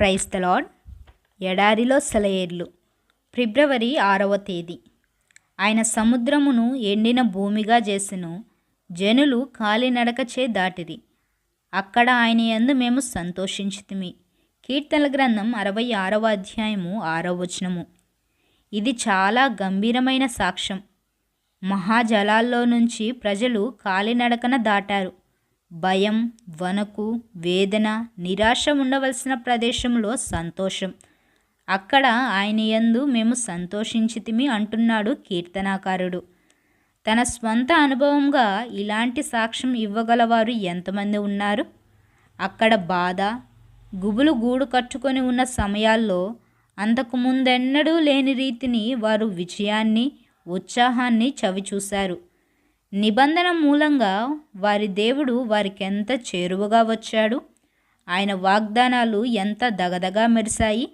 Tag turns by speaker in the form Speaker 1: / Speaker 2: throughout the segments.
Speaker 1: Price ఎడారిలో సెలయేర్లు. ఫిబ్రవరి ఆరవ తేదీ. ఆయన సముద్రమును ఎండిన భూమిగా చేసెను. జనులు కాలినడకచే దాటిరి. అక్కడ ఆయన యందు మేము సంతోషించితిమి. కీర్తనల గ్రంథం అరవై ఆరవ అధ్యాయము ఆరవ వచనము. ఇది చాలా గంభీరమైన సాక్ష్యం. మహాజలాల్లో నుంచి ప్రజలు కాలినడకన దాటారు. భయం వణుకు వేదన నిరాశ ఉండవలసిన ప్రదేశంలో సంతోషం. అక్కడ ఆయన యందు మేము సంతోషించితిమి అంటున్నాడు కీర్తనాకారుడు. తన స్వంత అనుభవంగా ఇలాంటి సాక్ష్యం ఇవ్వగలవారు ఎంతమంది ఉన్నారు? అక్కడ బాధ గుబులు గూడు కట్టుకొని ఉన్న సమయాల్లో అంతకు ముందెన్నడూ లేని రీతిని వారు విజయాన్ని ఉత్సాహాన్ని చవిచూశారు. నిబంధన మూలంగా వారి దేవుడు వారికెంత చేరువగా వచ్చాడు? ఆయన వాగ్దానాలు ఎంత దగదగా మెరిశాయి?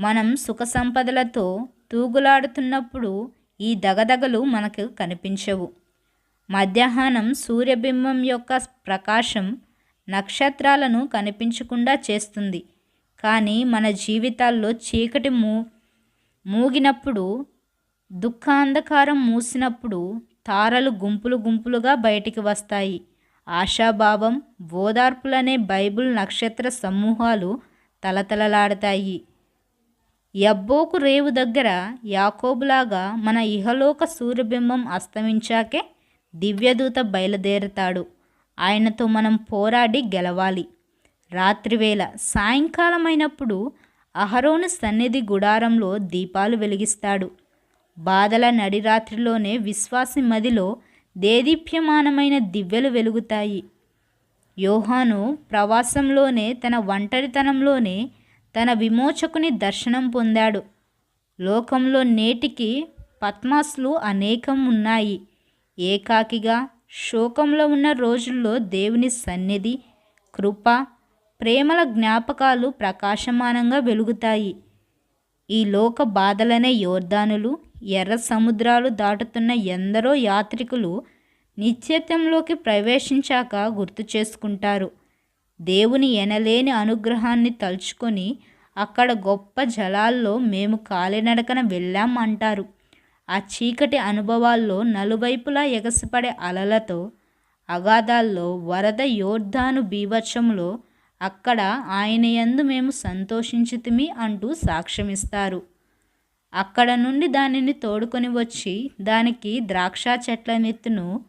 Speaker 1: మనం సుఖ సంపదలతో తూగులాడుతున్నప్పుడు ఈ దగదగలు మనకు కనిపించవు. మధ్యాహ్నం సూర్యబింబం యొక్క ప్రకాశం నక్షత్రాలను కనిపించకుండా చేస్తుంది. కానీ మన జీవితాల్లో చీకటి మూ మూగినప్పుడు దుఃఖాంధకారం మూసినప్పుడు తారలు గుంపులు గుంపులుగా బయటికి వస్తాయి. ఆశాభావం ఓదార్పులనే బైబిల్ నక్షత్ర సమూహాలు తలతలలాడతాయి. యబ్బోకు రేవు దగ్గర యాకోబులాగా మన ఇహలోక సూర్యబింబం అస్తమించాకే దివ్యదూత బయలుదేరుతాడు. ఆయనతో మనం పోరాడి గెలవాలి. రాత్రివేళ సాయంకాలమైనప్పుడు అహరోను సన్నిధి గుడారంలో దీపాలు వెలిగిస్తాడు. బాధల నడిరాత్రిలోనే విశ్వాసి మదిలో దేదీప్యమానమైన దివ్యలు వెలుగుతాయి. యోహాను ప్రవాసంలోనే తన ఒంటరితనంలోనే తన విమోచకుని దర్శనం పొందాడు. లోకంలో నేటికి పద్మాస్లు అనేకం ఉన్నాయి. ఏకాకిగా శోకంలో ఉన్న రోజుల్లో దేవుని సన్నిధి కృప ప్రేమల జ్ఞాపకాలు ప్రకాశమానంగా వెలుగుతాయి. ఈ లోక బాధలనే యోర్ధానులు ఎర్ర సముద్రాలు దాటుతున్న ఎందరో యాత్రికులు నిత్యత్వంలోకి ప్రవేశించాక గుర్తు చేసుకుంటారు. దేవుని ఎనలేని అనుగ్రహాన్ని తలుచుకొని అక్కడ గొప్ప జలాల్లో మేము కాలినడకన వెళ్ళాం అంటారు. ఆ చీకటి అనుభవాల్లో నలువైపులా ఎగసిపడే అలలతో అగాధాల్లో వరద యోర్ధాను బీభత్సంలో అక్కడ ఆయన యందు మేము సంతోషించితిమి అంటూ సాక్ష్యమిస్తారు. అక్కడ నుండి దానిని తోడుకొని వచ్చి దానికి ద్రాక్ష చెట్ల నెత్తును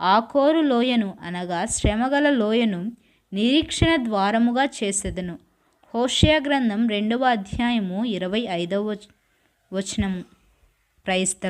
Speaker 1: ఆకోరు లోయను అనగా శ్రమగల లోయను నిరీక్షణ ద్వారముగా చేసేదను. హోషయా గ్రంథం రెండవ అధ్యాయము ఇరవై ఐదవ వచనము. Price the